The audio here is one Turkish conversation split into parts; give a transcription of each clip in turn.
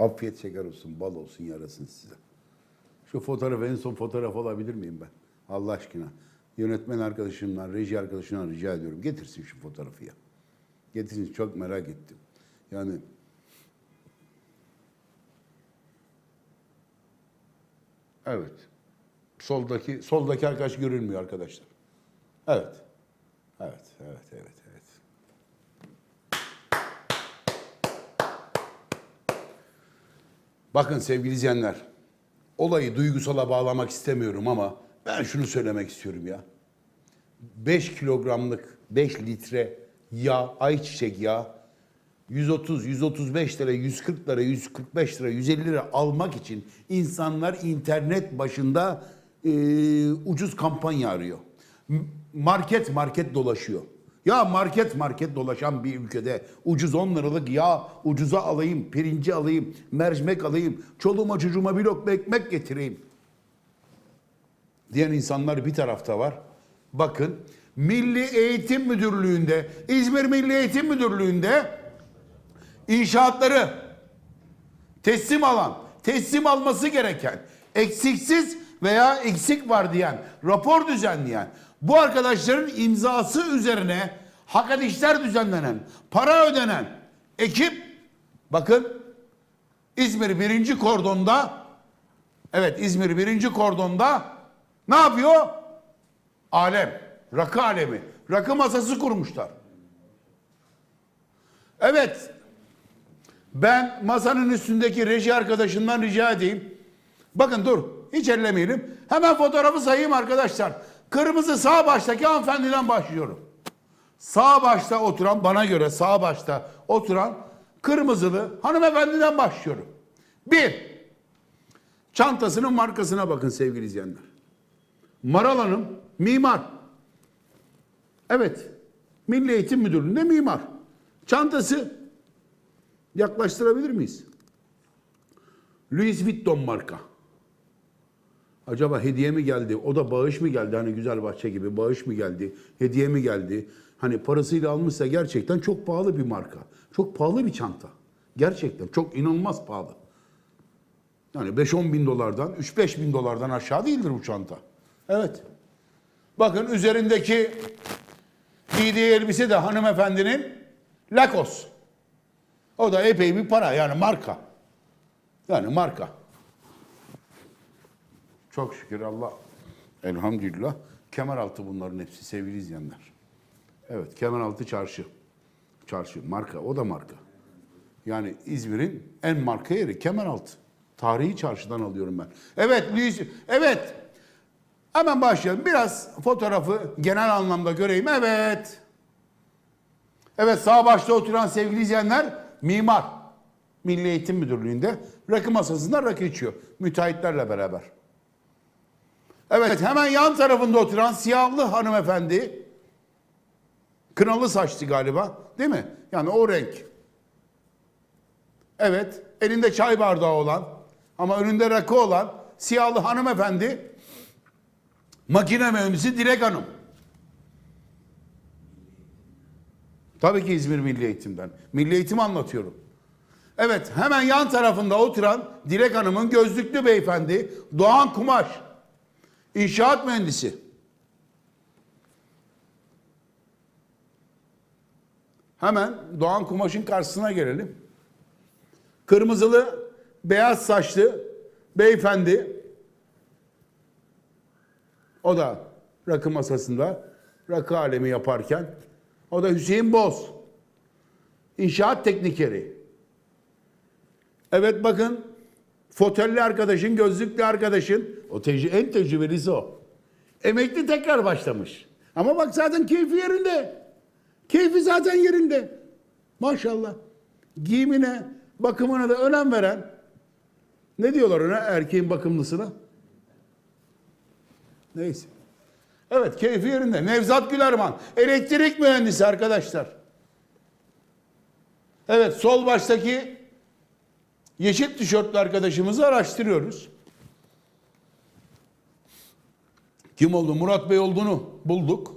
Afiyet şeker olsun, bal olsun, yarasın size. Şu fotoğrafı en son fotoğraf alabilir miyim ben? Allah aşkına. Yönetmen arkadaşımdan, reji arkadaşımdan rica ediyorum. Getirsin şu fotoğrafı ya. Getirsin çok merak ettim. Yani Evet. Soldaki soldaki arkadaş görülmüyor arkadaşlar. Evet. Evet, evet, evet, evet. Bakın sevgili izleyenler, olayı duygusala bağlamak istemiyorum ama ben şunu söylemek istiyorum ya. 5 kilogramlık, 5 litre yağ, ayçiçek yağı 130, 135 lira, 140 lira, 145 lira, 150 lira almak için insanlar internet başında e, ucuz kampanya arıyor. Market market dolaşıyor. Ya market market dolaşan bir ülkede ucuz 10 liralık yağ ucuza alayım, pirinci alayım, mercimek alayım, çoluğuma çocuğuma bir lokma ekmek getireyim diyen insanlar bir tarafta var. Bakın Milli Eğitim Müdürlüğü'nde, İzmir Milli Eğitim Müdürlüğü'nde inşaatları teslim alan, teslim alması gereken, eksiksiz veya eksik var diyen, rapor düzenleyen, bu arkadaşların imzası üzerine hakikat işler düzenlenen, para ödenen ekip, bakın İzmir birinci kordonda, evet İzmir birinci kordonda ne yapıyor? Alem, rakı alemi, rakı masası kurmuşlar. Evet, ben masanın üstündeki reji arkadaşından rica edeyim. Bakın dur, hiç ellemeyelim. Hemen fotoğrafı sayayım arkadaşlar. Kırmızı sağ baştaki hanımefendiden başlıyorum. Sağ başta oturan, bana göre sağ başta oturan kırmızılı hanımefendiden başlıyorum. Bir, çantasının markasına bakın sevgili izleyenler. Maral Hanım mimar. Evet, Milli Eğitim Müdürlüğü'nde mimar. Çantası yaklaştırabilir miyiz? Louis Vuitton marka. Acaba hediye mi geldi? O da bağış mı geldi? Hani güzel bahçe gibi bağış mı geldi? Hediye mi geldi? Hani parasıyla almışsa gerçekten çok pahalı bir marka. Çok pahalı bir çanta. Gerçekten çok inanılmaz pahalı. Yani 5-10 bin dolardan, 3-5 bin dolardan aşağı değildir bu çanta. Evet. Bakın üzerindeki giydiği elbise de hanımefendinin Lacoste. O da epey bir para yani marka. Yani marka. Çok şükür Allah. Elhamdülillah. Kemeraltı bunların hepsi sevgili izleyenler. Evet Kemeraltı çarşı. Çarşı marka o da marka. Yani İzmir'in en marka yeri Kemeraltı. Tarihi çarşıdan alıyorum ben. Evet Luis, evet. Hemen başlayalım. Biraz fotoğrafı genel anlamda göreyim. Evet. Evet sağ başta oturan sevgili izleyenler mimar. Milli Eğitim Müdürlüğü'nde rakı masasında rakı içiyor. Müteahhitlerle beraber. Evet hemen yan tarafında oturan siyahlı hanımefendi. Kınalı saçlı galiba değil mi? Yani o renk. Evet elinde çay bardağı olan ama önünde rakı olan siyahlı hanımefendi makine mühendisi Dilek Hanım. Tabii ki İzmir Milli Eğitim'den. Milli Eğitim anlatıyorum. Evet hemen yan tarafında oturan Dilek Hanım'ın gözlüklü beyefendi Doğan Kumaş. İnşaat mühendisi. Hemen Doğan Kumaş'ın karşısına gelelim. Kırmızılı, beyaz saçlı beyefendi. O da rakı masasında rakı alemi yaparken. O da Hüseyin Boz. İnşaat teknikeri. Evet bakın fotelli arkadaşın, gözlüklü arkadaşın. O tecrü en tecrübelisi o. Emekli tekrar başlamış. Ama bak zaten keyfi yerinde. Keyfi zaten yerinde. Maşallah. Giyimine, bakımına da önem veren. Ne diyorlar ona erkeğin bakımlısına? Neyse. Evet keyfi yerinde. Nevzat Gülerman. Elektrik mühendisi arkadaşlar. Evet sol baştaki yeşil tişörtlü arkadaşımızı araştırıyoruz. Kim oldu? Murat Bey olduğunu bulduk.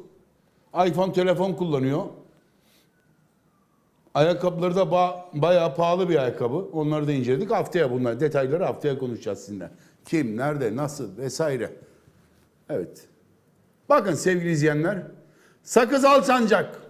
iPhone telefon kullanıyor. Ayakkabıları da ba- bayağı pahalı bir ayakkabı. Onları da inceledik. Haftaya bunlar detayları haftaya konuşacağız sizinle. Kim, nerede, nasıl vesaire. Evet. Bakın sevgili izleyenler. Sakız Alsancak